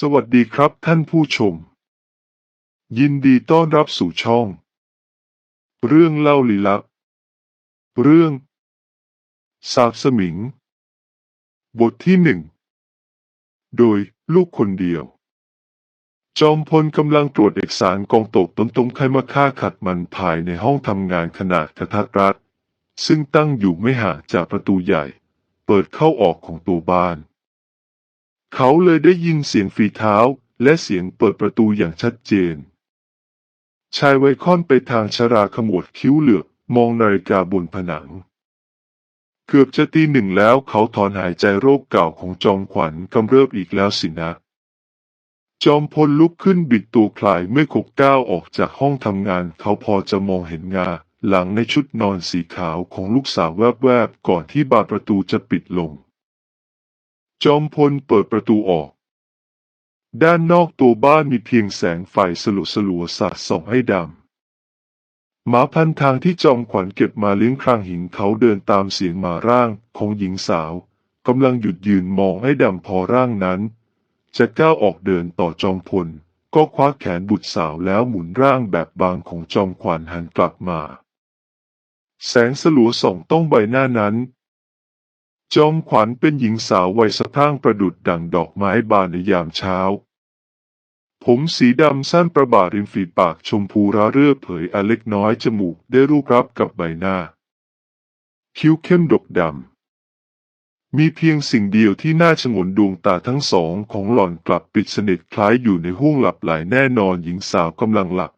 สวัสดีครับท่านผู้ชม ยินดีต้อนรับสู่ช่อง เรื่องเล่าลี้ลับ เรื่อง สาบสมิง บทที่หนึ่ง โดยลูกคนเดียว จอมพลกำลังตรวจเอกสารกองตกต้นตมไขมาฆ่าขัดมันภายในห้องทำงานขนาดกระทัดรัดซึ่งตั้งอยู่ไม่ห่างจากประตูใหญ่ เปิดเข้าออกของตัวบ้าน เขาเลยได้ยินเสียงฝีเท้าและเสียงเปิดประตูอย่างชัดเจน ชายไวค่อนไปทางชราขมวดคิ้วเหลือกมองนาฬิกาบนผนัง เกือบจะตีหนึ่งแล้วเขาถอนหายใจโรคเก่าของจอมขวัญกำเริบอีกแล้วสินะ จอมพลลุกขึ้นบิดตัวคลายเมื่อขบก้าวออกจากห้องทำงานเขาพอจะมองเห็นงาหลังในชุดนอนสีขาวของลูกสาวแวบๆก่อนที่บานประตูจะปิดลง จอมพลเปิดประตูออก ด้านนอกตัวบ้านมีเพียงแสงไฟสลัวสลัวสาดส่องให้ดำหมาพันทางที่จอมขวัญเก็บมาเลี้ยงครางหินเขาเดินตามเสียงมาร่างของหญิงสาวกำลังหยุดยืนมองให้ดำพอร่างนั้น จะก้าวออกเดินต่อจอมพล ก็คว้าแขนบุตรสาวแล้วหมุนร่างแบบบางของจอมขวัญหันกลับมา แสงสลัวส่องต้องใบหน้านั้น จอมขวัญเป็นหญิงสาววัยสะพรั่งประดุดดั่งดอกไม้บานในยามเช้า ผมสีดำสั้นประบาริมฝีปากชมพูระเรื่อเผยอันเล็กน้อยจมูกได้รูปรับกับใบหน้า คิ้วเข้มดกดำ มีเพียงสิ่งเดียวที่น่าชงนดวงตาทั้งสองของหล่อนกลับปิดสนิทคล้ายอยู่ในห้วงหลับไหลแน่นอนหญิงสาวกำลังหลับ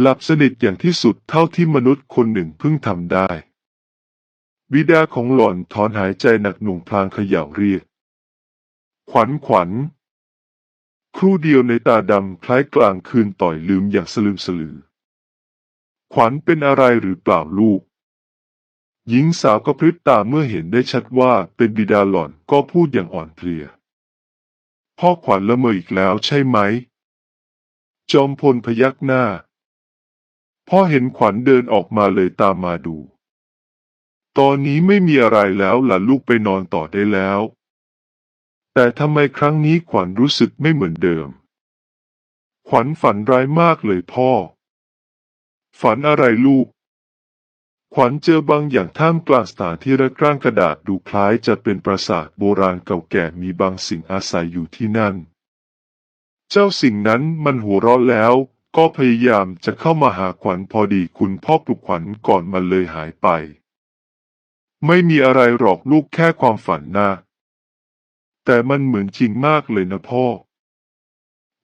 หลับสนิทอย่างที่สุดเท่าที่มนุษย์คนหนึ่งเพิ่งทำได้ บิดาของหล่อนถอนหายใจหนักหน่วงพลางเขย่าเรียก ขวัญขวัญ ครู่เดียวในตาดำคล้ายกลางคืนต่อยลืมอย่างสลืมสลือ ขวัญเป็นอะไรหรือเปล่าลูก หญิงสาวก็พริบตาเมื่อเห็นได้ชัดว่าเป็นบิดาหล่อนก็พูดอย่างอ่อนเพลีย พ่อขวัญละเมออีกแล้วใช่ไหม จอมพลพยักหน้า พ่อเห็นขวัญเดินออกมาเลยตามมาดู ตอนนี้ไม่มีอะไรแล้วล่ะลูกไปนอนต่อได้แล้ว แต่ทำไมครั้งนี้ขวัญรู้สึกไม่เหมือนเดิม ขวัญฝันร้ายมากเลยพ่อ ฝันอะไรลูก ขวัญเจอบางอย่างท่ามกลางสถานที่ระกร่างกระดาษดูคล้ายจะเป็นปราสาทโบราณเก่าแก่มีบางสิ่งอาศัยอยู่ที่นั่น เจ้าสิ่งนั้นมันหัวเราะแล้ว ก็พยายามจะเข้ามาหาขวัญพอดีคุณพ่อปลุกขวัญก่อนมันเลยหายไป ไม่มีอะไรหรอกลูกแค่ความฝันนะแต่มันเหมือนจริงมากเลยนะพ่อ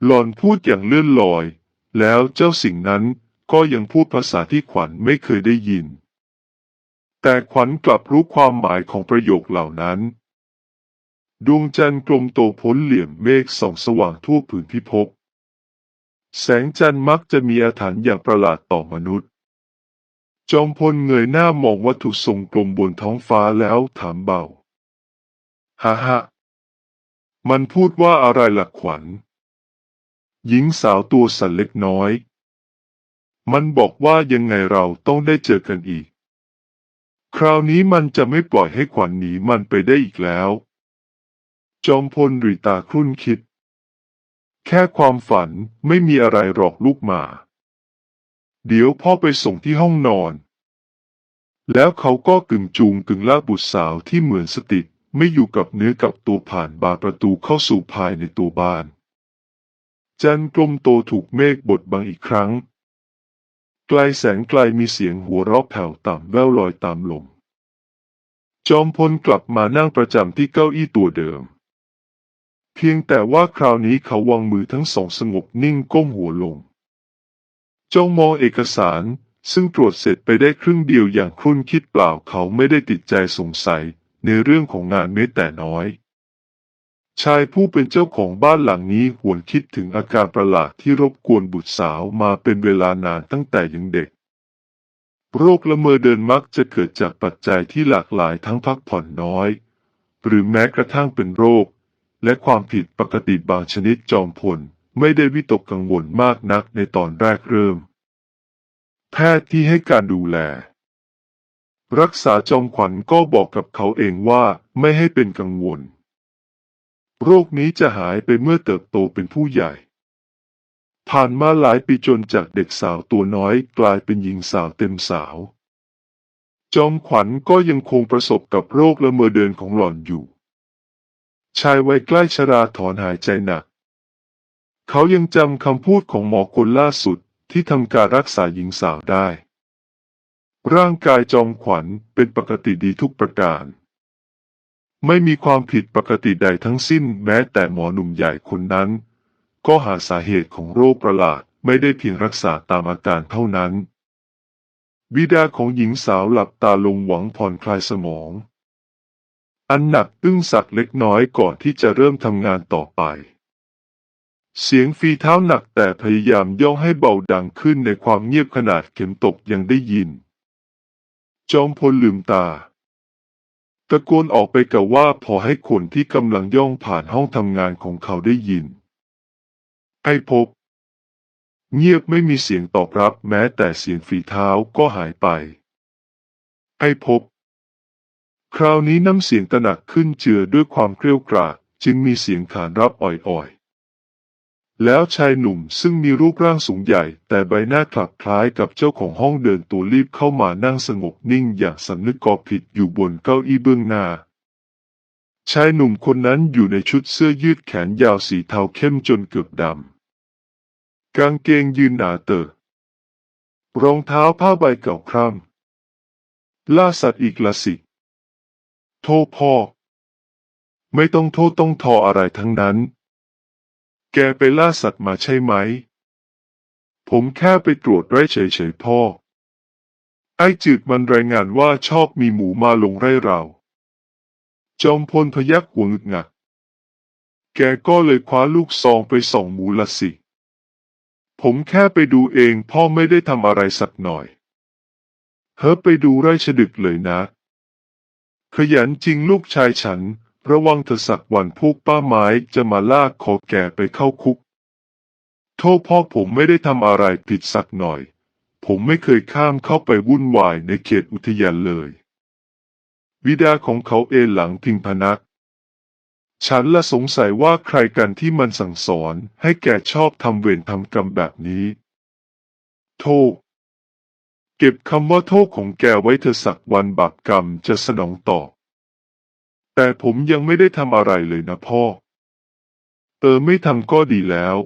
หลอนพูดอย่างเลื่อนลอย แล้วเจ้าสิ่งนั้นก็ยังพูดภาษาที่ขวัญไม่เคยได้ยิน แต่ขวัญกลับรู้ความหมายของประโยคเหล่านั้น ดวงจันทร์กลมโตพ้นเหลี่ยมเมฆส่องสว่างทั่วผืนพิภพ แสงจันทร์มักจะมีอาถรรพ์อย่างประหลาดต่อมนุษย์ จอมพลเงยหน้ามองวัตถุทรงกลมบนท้องฟ้าแล้วถามเบาฮ่าฮ่ามันพูดว่าอะไรหล่ะขวัญ หญิงสาวตัวสั่นเล็กน้อย มันบอกว่ายังไงเราต้องได้เจอกันอีก คราวนี้มันจะไม่ปล่อยให้ขวัญหนีมันไปได้อีกแล้ว จอมพลริตาครุ่นคิด แค่ความฝันไม่มีอะไรหรอกลูกหมา เดี๋ยวพ่อไปส่งที่ห้องนอน แล้วเขาก็กึ่งจูงกึ่งลากบุตรสาวที่เหมือนสติไม่อยู่กับเนื้อกับตัวผ่านบานประตูเข้าสู่ภายในตัวบ้าน จันกลมโตถูกเมฆบดบังอีกครั้ง ไกลแสงไกลมีเสียงหัวเราะแผ่วต่ำแว่วลอยตามลม จอมพลกลับมานั่งประจำที่เก้าอี้ตัวเดิม เพียงแต่ว่าคราวนี้เขาวางมือทั้งสองสงบนิ่งก้มหัวลง จ้องมองเอกสาร ซึ่งตรวจเสร็จไปได้ครึ่งเดียวอย่างครุ่นคิดเปล่าเขาไม่ได้ติดใจสงสัยในเรื่องของงานแม้แต่น้อย ชายผู้เป็นเจ้าของบ้านหลังนี้หวนคิดถึงอาการประหลาดที่รบกวนบุตรสาวมาเป็นเวลานานตั้งแต่ยังเด็ก โรคละเมอเดินมักจะเกิดจากปัจจัยที่หลากหลายทั้งพักผ่อนน้อย หรือแม้กระทั่งเป็นโรค และความผิดปกติบางชนิดจอมพล ไม่ได้วิตกกังวลมากนักในตอนแรกเริ่ม แพทย์ที่ให้การดูแล รักษาจอมขวัญก็บอกกับเขาเองว่าไม่ให้เป็นกังวล โรคนี้จะหายไปเมื่อเติบโตเป็นผู้ใหญ่ ผ่านมาหลายปีจนจากเด็กสาวตัวน้อยกลายเป็นหญิงสาวเต็มสาว จอมขวัญก็ยังคงประสบกับโรคละเมอเดินของหล่อนอยู่ชายวัยใกล้ชราถอนหายใจหนัก เขายังจำคำพูดของหมอคนล่าสุดที่ทำการรักษาหญิงสาวได้ ร่างกายจอมขวัญเป็นปกติดีทุกประการ ไม่มีความผิดปกติใดทั้งสิ้นแม้แต่หมอหนุ่มใหญ่คนนั้น ก็หาสาเหตุของโรคประหลาดไม่ได้เพียงรักษาตามอาการเท่านั้น บิดาของหญิงสาวหลับตาลงหวังผ่อนคลายสมอง อันหนักอึ้งสักเล็กน้อยก่อนที่จะเริ่มทำงานต่อไป เสียงฝีเท้าหนักแต่พยายามย่องให้เบาดังขึ้นในความเงียบขนาดเข็มตกยังได้ยิน จอมพลลืมตา ตะโกนออกไปกับว่าพอให้คนที่กำลังย่องผ่านห้องทำงานของเขาได้ยิน ไอ้พบ เงียบไม่มีเสียงตอบรับแม้แต่เสียงฝีเท้าก็หายไป ไอ้พบ คราวนี้น้ำเสียงตระหนักขึ้นเจือด้วยความเกรี้ยวกราดจึงมีเสียงขานรับอ่อยๆ แล้วชายหนุ่มซึ่งมีรูปร่างสูงใหญ่ แต่ใบหน้าคลับคล้ายกับเจ้าของห้องเดินตัวรีบเข้ามานั่งสงบนิ่งอย่างสำนึกกอผิดอยู่บนเก้าอี้เบื้องหน้า ชายหนุ่มคนนั้นอยู่ในชุดเสื้อยืดแขนยาวสีเทาเข้มจนเกือบดำ กางเกงยืนหนาเตอะรองเท้าผ้าใบเก่าคร่ำล่าสัตว์อีกละสิ โทษพ่อ ไม่ต้องโทษต้องทออะไรทั้งนั้น แกไปล่าสัตว์มาใช่ไหม ผมแค่ไปตรวจไร่เฉยๆพ่อ ไอ้จืดมันรายงานว่าชอบมีหมูมาลงไร่เรา จอมพลพยักหัวงึกงัก แกก็เลยคว้าลูกซองไปส่องหมูละสิ ผมแค่ไปดูเองพ่อไม่ได้ทำอะไรสักหน่อย เฮ้ไปดูไร่ฉดึกเลยนะ ขยันจริงลูกชายฉัน ระวังเถอะสักวันพวกป้าไม้จะมาลากคอแกไปเข้าคุก โทษพ่อผมไม่ได้ทำอะไรผิดสักหน่อย ผมไม่เคยข้ามเข้าไปวุ่นวายในเขตอุทยานเลย วิดาของเขาเอหลังพิงพนัก ฉันละสงสัยว่าใครกันที่มันสั่งสอนให้แกชอบทำเวรทำกรรมแบบนี้ โทษเก็บคำว่าโทษของแกไว้เถอะสักวันบาปกรรมจะสนองตอบ แต่ผมยังไม่ได้ทำอะไรเลยนะพ่อ เออไม่ทำก็ดีแล้ว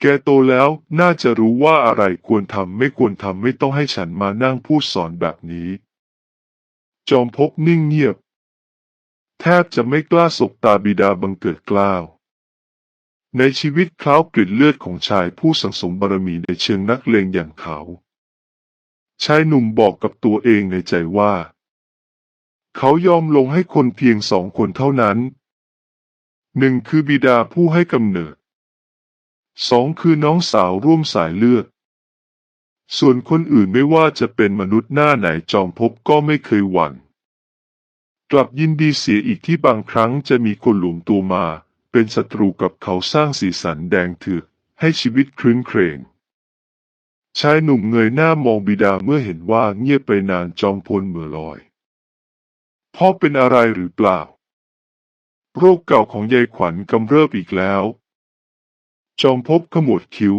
แกโตแล้วน่าจะรู้ว่าอะไรควรทำไม่ควรทำไม่ต้องให้ฉันมานั่งพูดสอนแบบนี้ จอมพบนิ่งเงียบ แทบจะไม่กล้าสบตาบิดาบังเกิดกล้าวในชีวิตคล้าวกลิ่นเลือดของชายผู้สังสมบารมีในเชิงนักเลงอย่างเขา ชายหนุ่มบอกกับตัวเองในใจว่า เขายอมลงให้คนเพียงสองคนเท่านั้น หนึ่งคือบิดาผู้ให้กำเนิด สองคือน้องสาวร่วมสายเลือด ส่วนคนอื่นไม่ว่าจะเป็นมนุษย์หน้าไหนจอมพบก็ไม่เคยหวั่น กลับยินดีเสียอีกที่บางครั้งจะมีคนหลวมตัวมา เป็นศัตรูกับเขาสร้างสีสันแดงเถือกให้ชีวิตครื้นเครงชายหนุ่มเงยหน้ามองบิดาเมื่อเห็นว่าเงียบไปนานจอมพลเมื่อลอย พ่อเป็นอะไรหรือเปล่า โรคเก่าของยายขวัญกำเริบอีกแล้ว จอมพบขมวดคิ้ว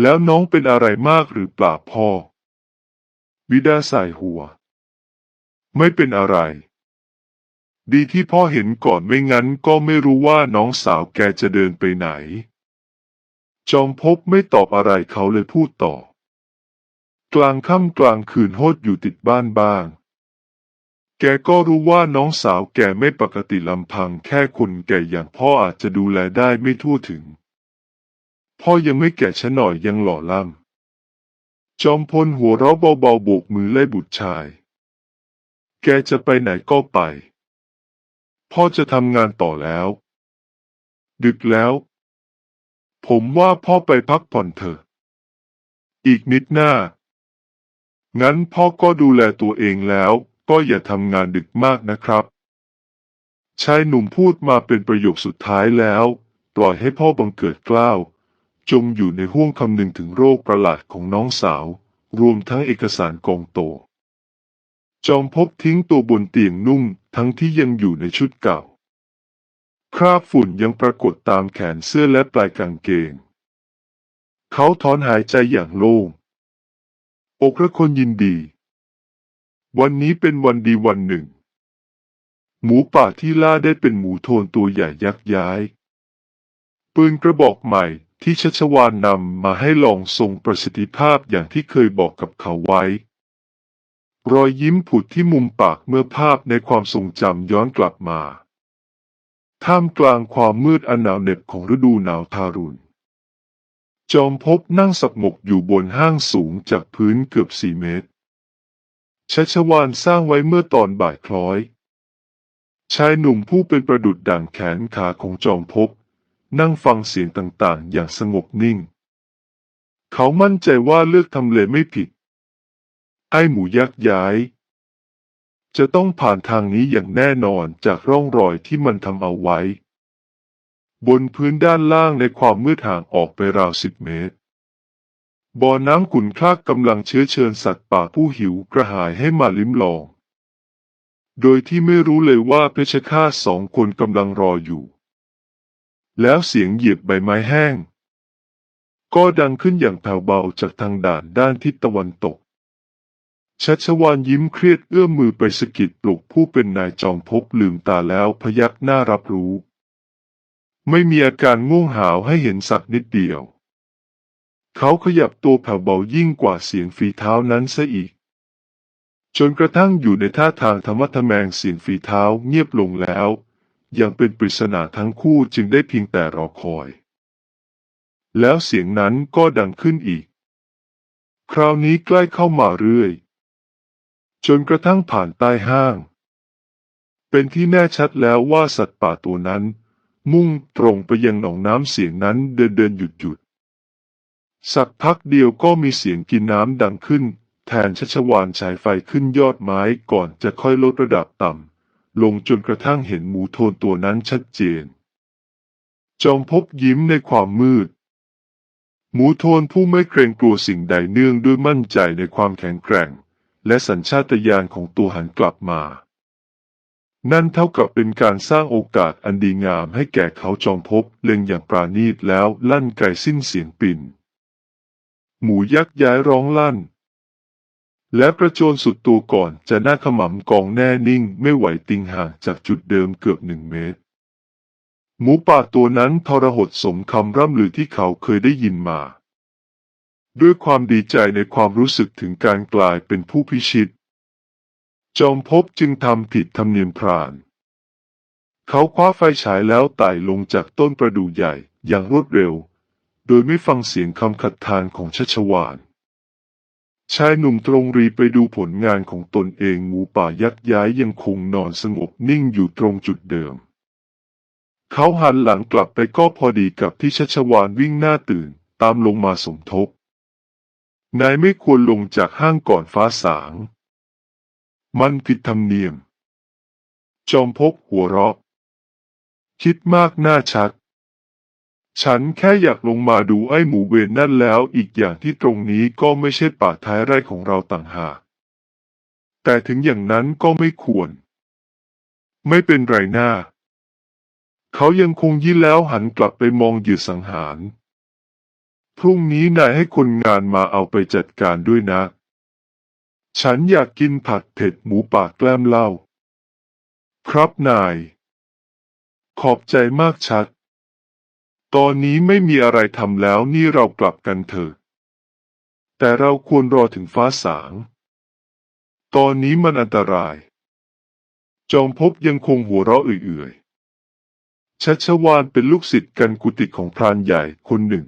แล้วน้องเป็นอะไรมากหรือเปล่าพ่อบิดาสายหัว ไม่เป็นอะไร ดีที่พ่อเห็นก่อนไม่งั้นก็ไม่รู้ว่าน้องสาวแกจะเดินไปไหน จอมพบไม่ตอบอะไรเขาเลยพูดต่อ กลางค่ำกลางคืนโฮดอยู่ติดบ้านบ้าง แกก็รู้ว่าน้องสาวแกไม่ปกติลำพังแค่คนแก่อย่างพ่ออาจจะดูแลได้ไม่ทั่วถึง พ่อยังไม่แก่ชะหน่อยยังหล่อล่ำจอมพลหัวเราะเบาๆโบกมือไล่บุตรชาย แกจะไปไหนก็ไป พ่อจะทำงานต่อแล้ว ดึกแล้ว ผมว่าพ่อไปพักผ่อนเถอะ อีกนิดหน้า งั้นพ่อก็ดูแลตัวเองแล้ว ก็อย่าทำงานดึกมากนะครับชายหนุ่มพูดมาเป็นประโยคสุดท้ายแล้ว ปล่อยให้พ่อบังเกิดกล้าว จมอยู่ในห้วงคำนึงถึงโรคประหลาดของน้องสาว รวมทั้งเอกสารกองโต จอมพบทิ้งตัวบนเตียงนุ่งทั้งที่ยังอยู่ในชุดเก่า คราบฝุ่นยังปรากฏตามแขนเสื้อและปลายกางเกง เขาถอนหายใจอย่างโล่งอกระคนยินดี วันนี้เป็นวันดีวันหนึ่ง หมูป่าที่ล่าได้เป็นหมูโทนตัวใหญ่ยักษ์ย้าย ปืนกระบอกใหม่ที่ชัชวานนำมาให้ลองทรงประสิทธิภาพอย่างที่เคยบอกกับเขาไว้ รอยยิ้มผุดที่มุมปากเมื่อภาพในความทรงจำย้อนกลับมา ท่ามกลางความมืดอันหนาวเหน็บของฤดูหนาวทารุณ จอมพบนั่งสับหมกอยู่บนห้างสูงจากพื้นเกือบสี่เมตร ชัชวานสร้างไว้เมื่อตอนบ่ายคล้อย ชายหนุ่มผู้เป็นประดุดด่างแขนขาของจอมภพนั่งฟังเสียงต่างๆ อย่างสงบนิ่ง เขามั่นใจว่าเลือกทำเลไม่ผิด ไอ้หมูยักษ์ย้าย จะต้องผ่านทางนี้อย่างแน่นอนจากร่องรอยที่มันทำเอาไว้ บนพื้นด้านล่างในความมืดห่างออกไปราวสิบเมตร บ่อน้ำขุ่นคลากกำลังเชื้อเชิญสัตว์ป่าผู้หิวกระหายให้มาลิ้มลอง โดยที่ไม่รู้เลยว่าเพชฌฆาตสองคนกำลังรออยู่ แล้วเสียงเหยียบใบไม้แห้ง ก็ดังขึ้นอย่างแผ่วเบาจากทางด่านด้านทิศตะวันตก ชัชวานยิ้มเครียดเอื้อมมือไปสะกิดปลุกผู้เป็นนายจอมภพลืมตาแล้วพยักหน้ารับรู้ ไม่มีอาการง่วงหาวให้เห็นสักนิดเดียว เขาขยับตัวแผ่วเบายิ่งกว่าเสียงฝีเท้านั้นซะอีก จนกระทั่งอยู่ในท่าทางธรรมะทแมงเสียงฝีเท้าเงียบลงแล้ว ยังเป็นปริศนาทั้งคู่จึงได้เพียงแต่รอคอย แล้วเสียงนั้นก็ดังขึ้นอีก คราวนี้ใกล้เข้ามาเรื่อย จนกระทั่งผ่านใต้ห้าง เป็นที่แน่ชัดแล้วว่าสัตว์ป่าตัวนั้น มุ่งตรงไปยังหนองน้ำเสียงนั้นเดินเดินหยุดหยุด สักพักเดียวก็มีเสียงกินน้ำดังขึ้น แทนชัชวานฉายไฟขึ้นยอดไม้ก่อนจะค่อยลดระดับต่ำ ลงจนกระทั่งเห็นหมูโทนตัวนั้นชัดเจน จอมพบยิ้มในความมืด หมูโทนผู้ไม่เกรงกลัวสิ่งใดเนื่องด้วยมั่นใจในความแข็งแกร่ง และสัญชาตญาณของตัวหันกลับมา นั่นเท่ากับเป็นการสร้างโอกาสอันดีงามให้แก่เขาจอมพบเล็งอย่างปราณีตแล้วลั่นไกสิ้นเสียงปิ่น หมูยักษ์ย้ายร้องลั่น และประโจนสุดตัวก่อนจะหน้าขมำกองแน่นิ่งไม่ไหวติงห่างจากจุดเดิมเกือบหนึ่งเมตร หมูป่าตัวนั้นทรหดสมคำร่ำลือที่เขาเคยได้ยินมา ด้วยความดีใจในความรู้สึกถึงการกลายเป็นผู้พิชิต จอมภพจึงทำผิดธรรมเนียมพรานเขาคว้าไฟฉายแล้วไต่ลงจากต้นประดู่ใหญ่อย่างรวดเร็ว โดยไม่ฟังเสียงคำขัดทานของชัชวาน ชายหนุ่มตรงรีไปดูผลงานของตนเองหมูป่ายักษ์ย้ายยังคงนอนสงบนิ่งอยู่ตรงจุดเดิม เขาหันหลังกลับไปก็พอดีกับที่ชัชวานวิ่งหน้าตื่นตามลงมาสมทบ นายไม่ควรลงจากห้างก่อนฟ้าสาง มันผิดธรรมเนียม จอมพบหัวเราะ คิดมากหน้าชัก ฉันแค่อยากลงมาดูไอ้หมูเวนนั่นแล้วอีกอย่างที่ตรงนี้ก็ไม่ใช่ป่าท้ายไร่ของเราต่างหากแต่ถึงอย่างนั้นก็ไม่ควร ไม่เป็นไรหน้า เขายังคงยิ้มแล้วหันกลับไปมองเหยื่อสังหาร พรุ่งนี้นายให้คนงานมาเอาไปจัดการด้วยนะ ฉันอยากกินผัดเผ็ดหมูป่าแกล้มเหล้า ครับนาย ขอบใจมากชัด ตอนนี้ไม่มีอะไรทำแล้วนี่เรากลับกันเถอะ แต่เราควรรอถึงฟ้าสาง ตอนนี้มันอันตราย จอมพบยังคงหัวเราะเอื่อยๆ ชัชวานเป็นลูกศิษย์กันกุฏิของพรานใหญ่คนหนึ่ง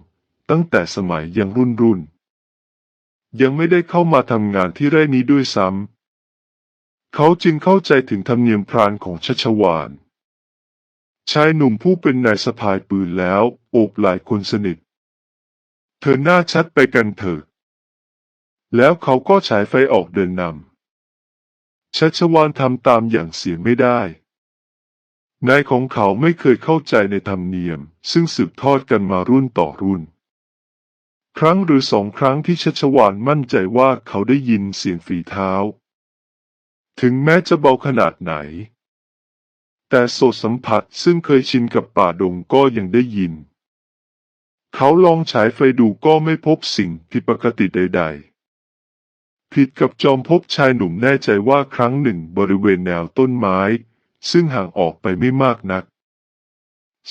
ตั้งแต่สมัยยังรุ่นรุ่น ยังไม่ได้เข้ามาทำงานที่ไร่นี้ด้วยซ้ำเขาจึงเข้าใจถึงธรรมเนียมพรานของชัชวาน ชายหนุ่มผู้เป็นนายสะพายปืนแล้ว โอบไหล่คนสนิท เธอหน้าชัดไปกันเถอะ แล้วเขาก็ฉายไฟออกเดินนำชัชวานทำตามอย่างเสียไม่ได้ นายของเขาไม่เคยเข้าใจในธรรมเนียม ซึ่งสืบทอดกันมารุ่นต่อรุ่น ครั้งหรือสองครั้งที่ชัชวานมั่นใจว่าเขาได้ยินเสียงฝีเท้า ถึงแม้จะเบาขนาดไหน แต่โสตสัมผัสซึ่งเคยชินกับป่าดงก็ยังได้ยิน เขาลองฉายไฟดูก็ไม่พบสิ่งผิดปกติใด ๆ ผิดกับจอมพบชายหนุ่มแน่ใจว่าครั้งหนึ่งบริเวณแนวต้นไม้ ซึ่งห่างออกไปไม่มากนัก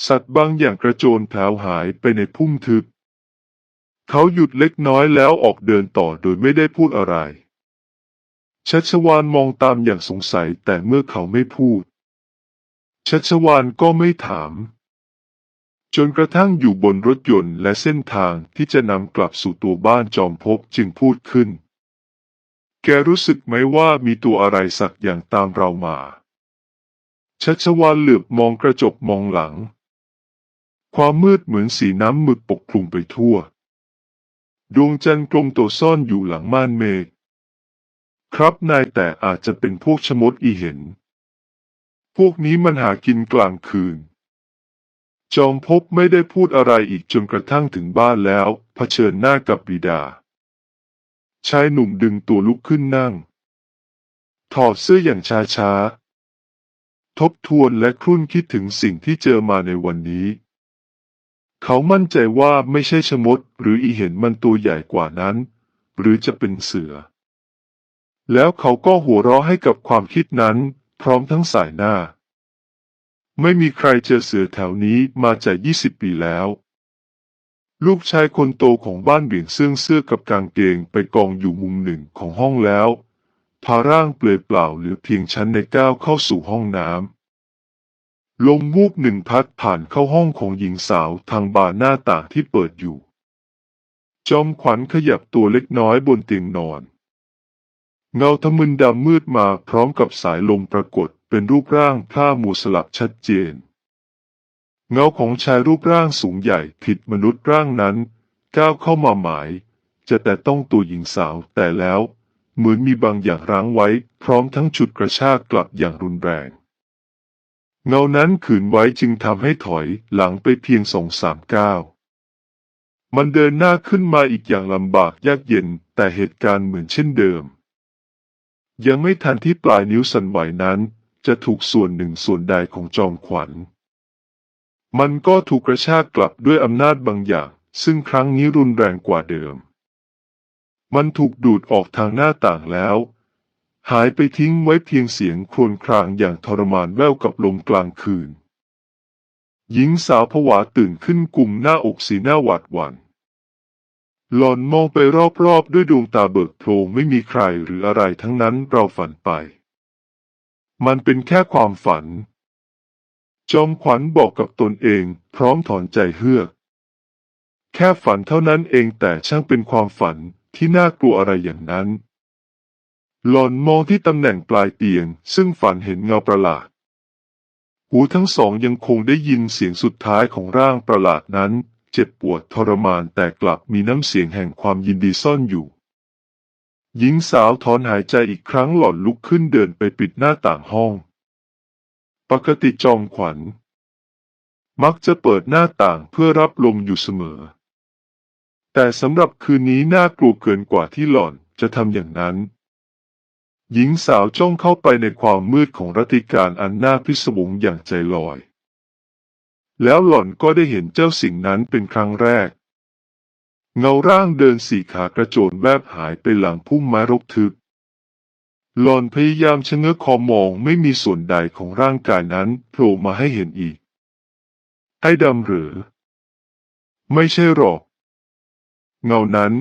สัตว์บางอย่างกระโจนแผลวหายไปในพุ่มทึบ เขาหยุดเล็กน้อยแล้วออกเดินต่อโดยไม่ได้พูดอะไรชัชวานมองตามอย่างสงสัยแต่เมื่อเขาไม่พูด ชัชวานก็ไม่ถาม จนกระทั่งอยู่บนรถยนต์และเส้นทางที่จะนำกลับสู่ตัวบ้านจอมภพจึงพูดขึ้น แกรู้สึกไหมว่ามีตัวอะไรสักอย่างตามเรามา ชัชวานเหลือบมองกระจกมองหลัง ความมืดเหมือนสีน้ำมึกปกคลุมไปทั่ว ดวงจันทร์กลมโตซ่อนอยู่หลังม่านเมฆ ครับนายแต่อาจจะเป็นพวกชะมดอีเห็น พวกนี้มันหากินกลางคืน จอมภพไม่ได้พูดอะไรอีกจนกระทั่งถึงบ้านแล้วเผชิญหน้ากับบิดา ชายหนุ่มดึงตัวลุกขึ้นนั่ง ถอดเสื้ออย่างช้าๆ ทบทวนและครุ่นคิดถึงสิ่งที่เจอมาในวันนี้ เขามั่นใจว่าไม่ใช่ชะมดหรืออีเห็นมันตัวใหญ่กว่านั้น หรือจะเป็นเสือ แล้วเขาก็หัวเราะให้กับความคิดนั้น พร้อมทั้งสายหน้า ไม่มีใครเจอเสือแถวนี้มาจากยี่สิบปีแล้ว ลูกชายคนโตของบ้านเบี่ยงเสื้อเสื้อกับกางเกงไปกองอยู่มุมหนึ่งของห้องแล้ว พาร่างเปลือยเปล่าเหลือเพียงชั้นในก้าวเข้าสู่ห้องน้ำลมวูบหนึ่งพัดผ่านเข้าห้องของหญิงสาวทางบานหน้าต่างที่เปิดอยู่ จอมขวัญขยับตัวเล็กน้อยบนเตียงนอน เงาทะมึนดำมืดมาพร้อมกับสายลมปรากฏเป็นรูปร่างพร่ามูสลับชัดเจน เงาของชายรูปร่างสูงใหญ่ผิดมนุษย์ร่างนั้นก้าวเข้ามาหมาย จะแต่ต้องตัวหญิงสาวแต่แล้ว เหมือนมีบางอย่างรั้งไว้ พร้อมทั้งฉุดกระชากกลับอย่างรุนแรง เงานั้นขืนไว้จึงทำให้ถอยหลังไปเพียงสองสามก้าวมันเดินหน้าขึ้นมาอีกอย่างลำบากยากเย็นแต่เหตุการณ์เหมือนเช่นเดิม ยังไม่ทันที่ปลายนิ้วสั่นไหวนั้น จะถูกส่วนหนึ่งส่วนใดของจอมขวัญ มันก็ถูกกระชากกลับด้วยอำนาจบางอย่าง ซึ่งครั้งนี้รุนแรงกว่าเดิม มันถูกดูดออกทางหน้าต่างแล้ว หายไปทิ้งไว้เพียงเสียงครวญครางอย่างทรมานแว่วกับลมกลางคืน หญิงสาวผวาตื่นขึ้นกลุ่มหน้าอกสีหน้าหวาดหวัน่น หลอนมองไปรอบๆด้วยดวงตาเบิกโพลงไม่มีใครหรืออะไรทั้งนั้นเราฝันไป มันเป็นแค่ความฝัน จอมขวัญบอกกับตนเองพร้อมถอนใจเฮือก แค่ฝันเท่านั้นเองแต่ช่างเป็นความฝันที่น่ากลัวอะไรอย่างนั้น หลอนมองที่ตำแหน่งปลายเตียง ซึ่งฝันเห็นเงาประหลาด หูทั้งสองยังคงได้ยินเสียงสุดท้ายของร่างประหลาดนั้น เจ็บปวดทรมานแต่กลับมีน้ำเสียงแห่งความยินดีซ่อนอยู่ หญิงสาวถอนหายใจอีกครั้งหล่อนลุกขึ้นเดินไปปิดหน้าต่างห้อง ปกติจอมขวัญ มักจะเปิดหน้าต่างเพื่อรับลมอยู่เสมอ แต่สำหรับคืนนี้น่ากลัวเกินกว่าที่หล่อนจะทำอย่างนั้นหญิงสาวจ้องเข้าไปในความมืดของรัติการอันน่าพิศวงอย่างใจลอย แล้วหล่อนก็ได้เห็นเจ้าสิ่งนั้นเป็นครั้งแรก เงาร่างเดินสี่ขากระโจนแวบหายไปหลังพุ่มไม้รกทึบ หล่อนพยายามชะเง้อคอมองไม่มีส่วนใดของร่างกายนั้นโผล่มาให้เห็นอีกไอ้ดำหรือ ไม่ใช่หรอก เงานั้น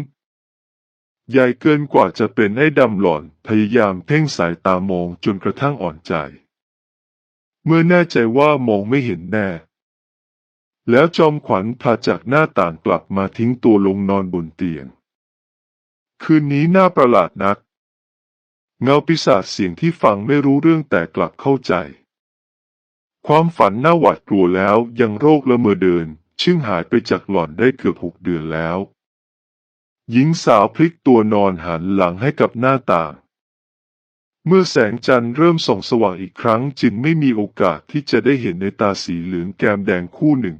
ใหญ่เกินกว่าจะเป็นไอ้ดำหล่อนพยายามเพ่งสายตามองจนกระทั่งอ่อนใจ เมื่อแน่ใจว่ามองไม่เห็นแน่ แล้วจอมขวัญพาจากหน้าต่างกลับมาทิ้งตัวลงนอนบนเตียง คืนนี้น่าประหลาดนัก เงาปีศาจเสียงที่ฟังไม่รู้เรื่องแต่กลับเข้าใจ ความฝันน่าหวาดกลัวแล้วยังโรคละเมอเดินซึ่งหายไปจากหล่อนได้เกือบหกเดือนแล้ว หญิงสาวพลิกตัวนอนหันหลังให้กับหน้าต่าง เมื่อแสงจันทร์เริ่มส่องสว่างอีกครั้งจึงไม่มีโอกาสที่จะได้เห็นในตาสีเหลืองแกมแดงคู่หนึ่ง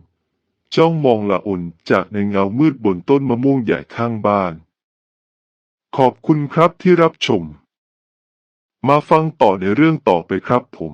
จ้องมองละอ่นจากในเงามืดบนต้นมะม่วงใหญ่ข้างบ้าน ขอบคุณครับที่รับชม มาฟังต่อในเรื่องต่อไปครับผม